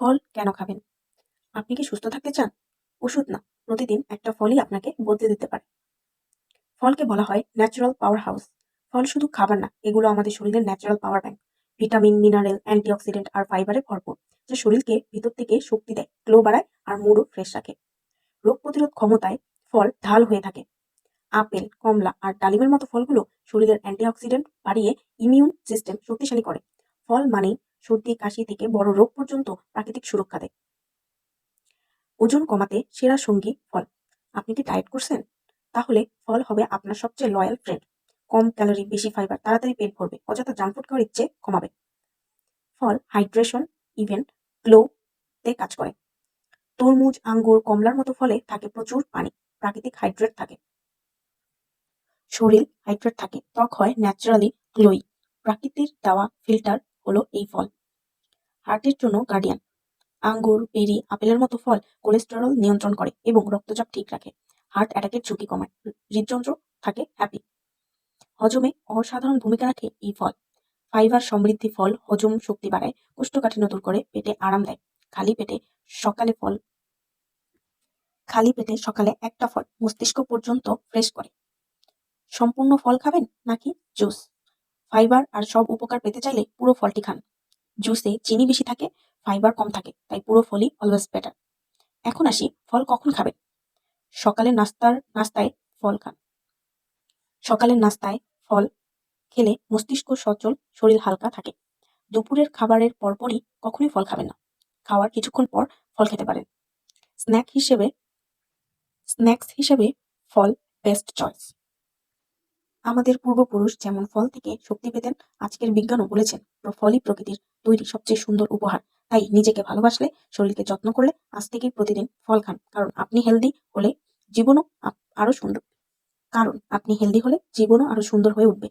ফল কেন খাবেন? আপনি কি সুস্থ থাকতে চান? ওষুধ না, প্রতিদিন একটা ফলই আপনাকে বদলে দিতে পারে। ফলকে বলা হয় ন্যাচারাল পাওয়ার হাউস ফল শুধু খাবার না, এগুলো আমাদের শরীরের natural power bank vitamin mineral antioxidant আর ফাইবারে ভরপুর, যা শরীরকে ভিতর থেকে শক্তি দেয় গ্লো বাড়ায় আর মুডও ফ্রেশ রাখে। রোগ প্রতিরোধ ক্ষমতায় ফল ঢাল হয়ে থাকে। আপেল, কমলা আর ডালিমের মতো ফলগুলো শরীরের অ্যান্টিঅক্সিডেন্ট বাড়িয়ে ইমিউন সিস্টেম শক্তিশালী করে। ফল মানেই সর্দি, কাশি থেকে বড় রোগ পর্যন্ত প্রাকৃতিক সুরক্ষা দেয়। ওজন কমাতে সেরা সঙ্গী ফল। আপনি কি ডায়েট করছেন? তাহলে ফল হবে আপনার সবচেয়ে লয়াল ফ্রেন্ড কম ক্যালোরি বেশি ফাইবার তাড়াতাড়ি পেট ভরবে, অযথা জাঙ্ক ফুড খাওয়ার ইচ্ছে কমাবে। ফল হাইড্রেশন ইভেন গ্লোতে কাজ করে। তরমুজ, আঙ্গুর, কমলার মতো ফলে থাকে প্রচুর পানি, প্রাকৃতিক হাইড্রেট থাকে। শরীর হাইড্রেট থাকে, ত্বক হয় ন্যাচারালি গ্লোই প্রাকৃতির দেওয়া ফিল্টার হলো এই ফল। হার্টের জন্য গার্ডিয়ান। আঙ্গুর বেরি আপেলের মতো ফল কোলেস্টেরল নিয়ন্ত্রণ করে এবং রক্তচাপ ঠিক রাখে। হার্ট অ্যাটাকের ঝুঁকি কমায়। হৃদযন্ত্র থাকে হ্যাপি। হজমে অসাধারণ ভূমিকা রাখে এই ফল। ফাইবার সমৃদ্ধি ফল হজম শক্তি বাড়ায়, কোষ্ঠকাঠিন্য দূর করে, পেটে আরাম দেয়। খালি পেটে সকালে ফল খালি পেটে সকালে একটা ফল মস্তিষ্ক পর্যন্ত ফ্রেশ করে। সম্পূর্ণ ফল খাবেন নাকি জুস? ফাইবার আর সব উপকার পেতে চাইলে পুরো ফলটি খান। জুসে চিনি বেশি থাকে, ফাইবার কম থাকে, তাই পুরো ফলই অলওয়েজ বেটার এখন আসি, ফল কখন খাবেন সকালে নাস্তার, নাস্তায় ফল খান। সকালের নাস্তায় ফল খেলে মস্তিষ্ক সচল, শরীর হালকা থাকে। দুপুরের খাবারের পরপরই কখনোই ফল খাবেন না। খাওয়ার কিছুক্ষণ পর ফল খেতে পারেন। স্ন্যাক হিসেবে, স্ন্যাক্স হিসেবে ফল বেস্ট চয়েস আমাদের পূর্বপুরুষ যেমন ফল থেকে শক্তি পেতেন, আজকের বিজ্ঞানও বলেছেন ফলই প্রকৃতির তৈরি সবচেয়ে সুন্দর উপহার। তাই নিজেকে ভালোবাসলে, শরীরকে যত্ন করলে আজ থেকেই প্রতিদিন ফল খান। কারণ আপনি হেলদি হলে জীবনও আরও সুন্দর কারণ আপনি হেলদি হলে জীবনও আরও সুন্দর হয়ে উঠবে।